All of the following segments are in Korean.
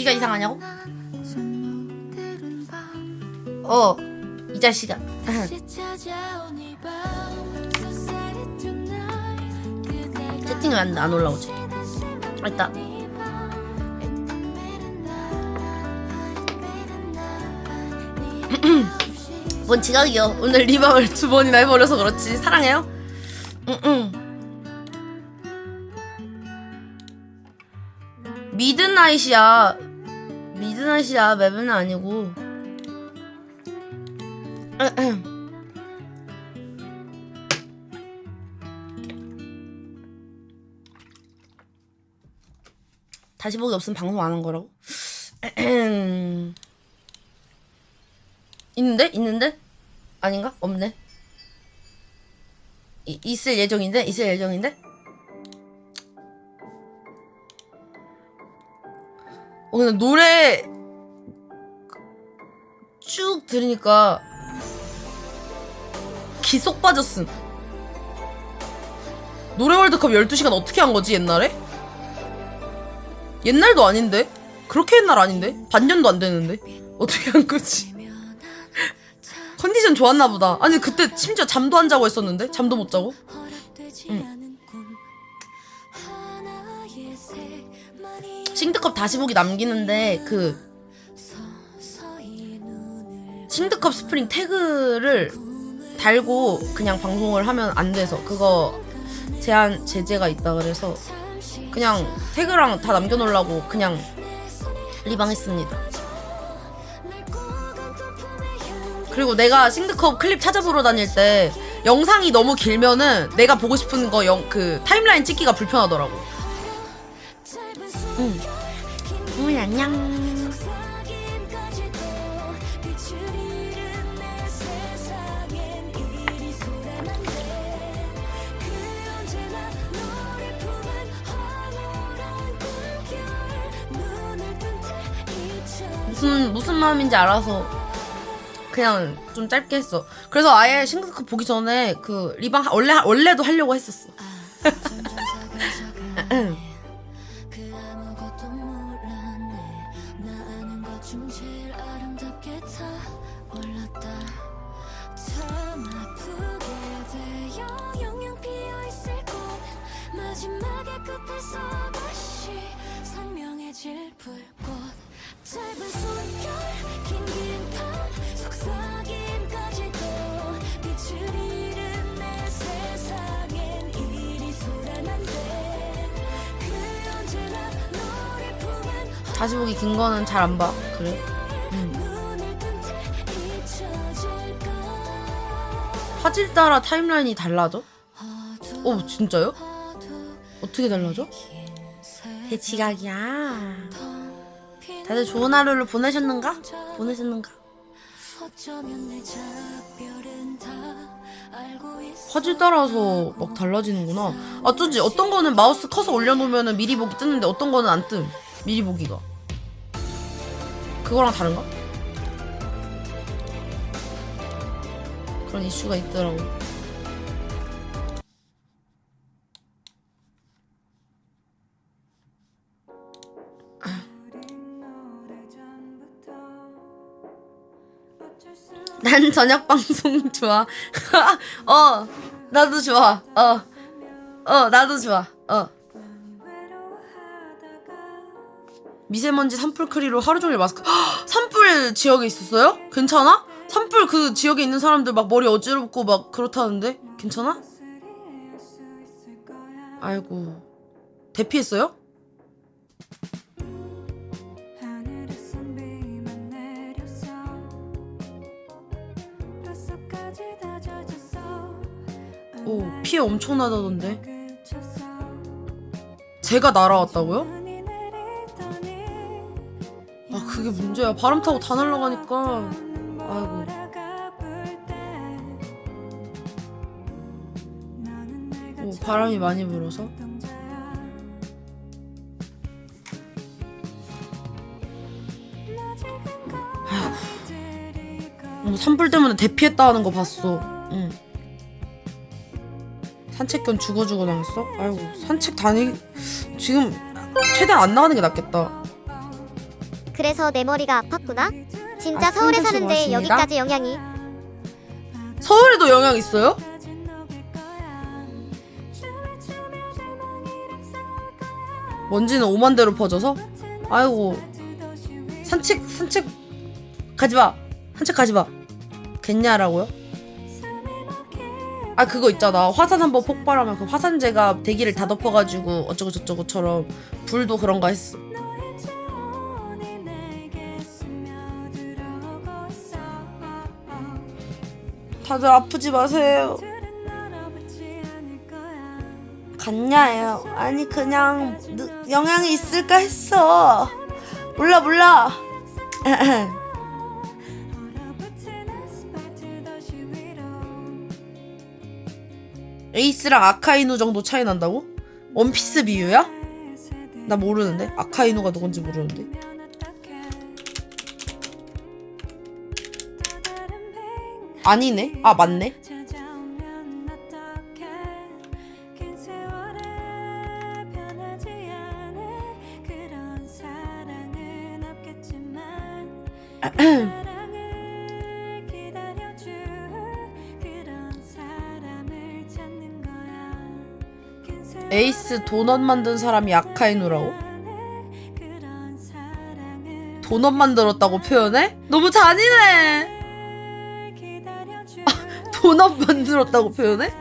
귀가 이상하냐고? 어, 이 자식아. 채팅이 왜안 올라오지? 아. 네 없이 뭔 지각이요? 오늘 리방을 두 번이나 해버려서 그렇지. 사랑해요? 응응. 미드나잇이야. 미드나잇이야. 맵은 아니고. 다시 보기 없으면 방송 안 한 거라고? 있는데? 있는데? 아닌가? 없네. 이, 있을 예정인데? 있을 예정인데? 어, 근데 노래 쭉 들으니까 기속 빠졌음. 노래 월드컵 12시간 어떻게 한 거지, 옛날에? 옛날도 아닌데? 그렇게 옛날 아닌데? 반년도 안 되는데? 어떻게 한 거지? 컨디션 좋았나 보다. 아니 그때 심지어 잠도 안 자고 했었는데 잠도 못 자고. 싱드컵 다시 보기 남기는데 그 싱드컵 스프링 태그를 달고 그냥 방송을 하면 안 돼서 그거 제한 제재가 있다 그래서 그냥 태그랑 다 남겨놓으려고 그냥 리방했습니다. 그리고 내가 싱드컵 클립 찾아보러 다닐 때 영상이 너무 길면은 내가 보고 싶은 거 영 그 타임라인 찍기가 불편하더라고. 긴응 안녕. 무슨 무슨 마음인지 알아서 그냥 좀 짧게 했어. 그래서 아예 싱크컵 보기 전에 그 리방 하- 원래 원래도 하려고 했었어. 마지막에 끝에서 다시 선명해질 불꽃 짧은 숨결 긴긴밤 속삭임까지도 빛을 잃은 내 세상엔 일이 소란한데 그 언제나 너를 품은 다시 보기 긴 거는 잘 안 봐. 그래? 화질 따라 타임라인이 달라져? 오 진짜요? 어떻게 달라져? 새 대지각이야. 다들 좋은 하루를 보내셨는가? 보내셨는가? 화질 따라서 막 달라지는구나. 어쩐지 어떤 거는 마우스 커서 올려놓으면 미리 보기 뜨는데 어떤 거는 안 뜸. 미리 보기가. 그거랑 다른가? 그런 이슈가 있더라고. 난 저녁 방송 좋아. 어, 나도 좋아. 어, 어, 나도 좋아. 어. 미세먼지 산불 크리로 하루 종일 마스크. 헉, 산불 지역에 있었어요? 괜찮아? 산불 그 지역에 있는 사람들 막 머리 어지럽고 막 그렇다는데 괜찮아? 아이고 대피했어요? 오 피해 엄청나다던데. 제가 날아왔다고요? 아 그게 문제야. 바람 타고 다 날아가니까. 아이고. 오 바람이 많이 불어서. 산불 때문에 대피했다 하는 거 봤어. 응. 산책 견 죽어주고 나왔어? 아이고 산책 다니 지금 최대한 안 나가는 게 낫겠다. 그래서 내 머리가 아팠구나. 진짜 아, 서울에 사는데 왔습니다. 여기까지 영향이. 서울에도 영향 있어요? 먼지는 오만 대로 퍼져서? 아이고 산책 산책 가지 마 산책 가지 마 겠냐라고요? 아 그거 있잖아. 화산 한 번 폭발하면 그 화산재가 대기를 다 덮어가지고 어쩌고 저쩌고처럼 불도 그런가 했어. 다들 아프지 마세요. 갔냐요. 아니 그냥 느- 영향이 있을까 했어. 몰라 몰라 에이스랑 아카이누 정도 차이 난다고? 원피스 비유야? 나 모르는데 아카이누가 누군지 모르는데 아니네 아 맞네 에 에이스 도넛 만든 사람이 아카이누라고? 도넛 만들었다고 표현해? 너무 잔인해 기다려줄 도넛 만들었다고 표현해?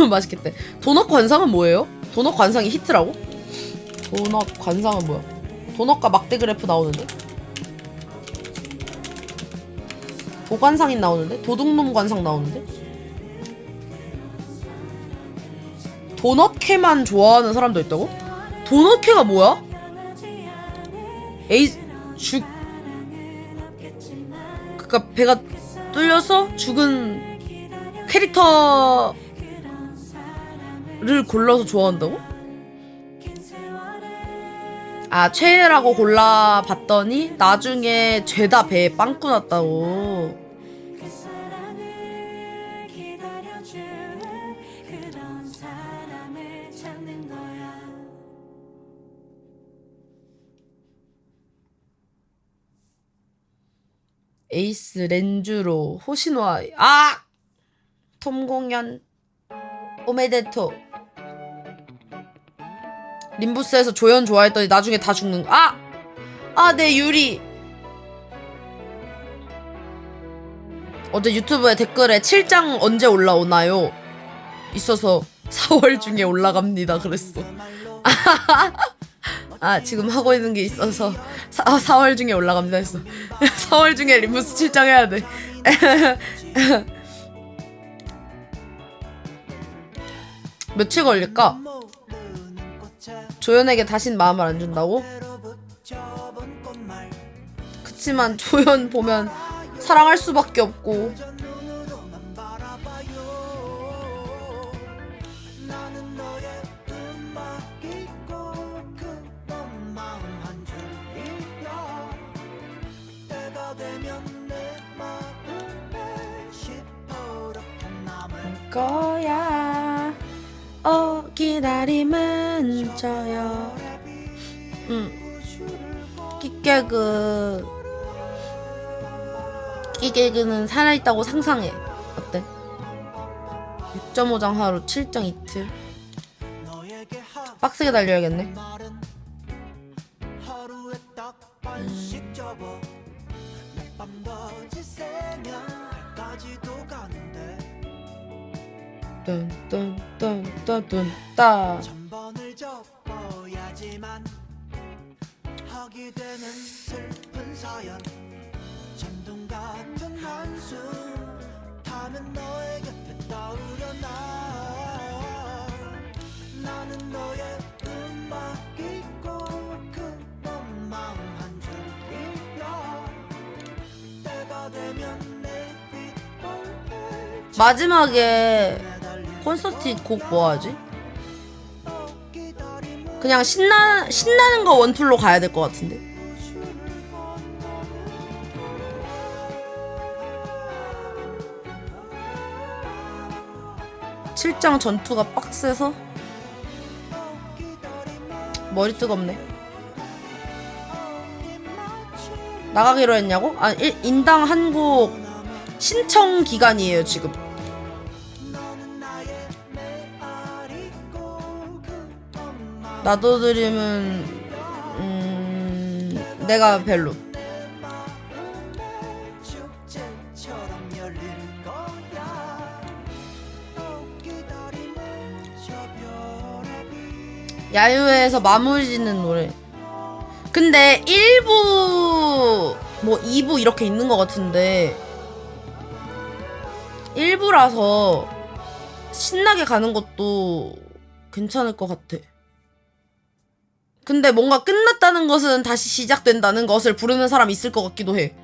맛있겠대. 도넛 관상은 뭐예요? 도넛 관상이 히트라고? 도넛 관상은 뭐야? 도넛과 막대 그래프 나오는데? 도관상인 나오는데? 도둑놈 관상 나오는데? 도넛캐만 좋아하는 사람도 있다고? 도넛캐가 뭐야? 에이 죽 그니까 배가 뚫려서 죽은 캐릭터 를 골라서 좋아한다고? 아 최애라고 골라봤더니 나중에 죄다 배에 빵꾸 났다고 에이스 렌주로 호시노아 아! 톰공연 오메데토 림부스에서 조연 좋아했더니 나중에 다 죽는 거. 아! 아, 내 유리. 어제 유튜브에 댓글에 7장 언제 올라오나요? 있어서 4월 중에 올라갑니다. 그랬어. 아, 지금 하고 있는 게 있어서 4, 4월 중에 올라갑니다 했어. 4월 중에 림부스 7장 해야 돼. 며칠 걸릴까? 조연에게 다신 마음을 안 준다고? 그치만 조연 보면 사랑할 수밖에 없고 거야 어 기다림은 저요. 응. 끼개그 끼개그는 살아있다고 상상해. 어때? 6.5장 하루 7장 이틀. 빡세게 달려야겠네. 뚠뚠 귓볼을 마지막에 콘서트 곡 뭐 하지? 그냥 신나 신나는 거 원툴로 가야 될 것 같은데. 칠장 전투가 빡세서 머리 뜨겁네. 나가기로 했냐고? 아, 일, 인당 한곡 신청 기간이에요, 지금. 나도 드림은 음, 내가 별로. 야유회에서 마무리 짓는 노래. 근데 1부, 뭐 2부 이렇게 있는 것 같은데, 1부라서 신나게 가는 것도 괜찮을 것 같아. 근데 뭔가 끝났다는 것은 다시 시작된다는 것을 부르는 사람 있을 것 같기도 해.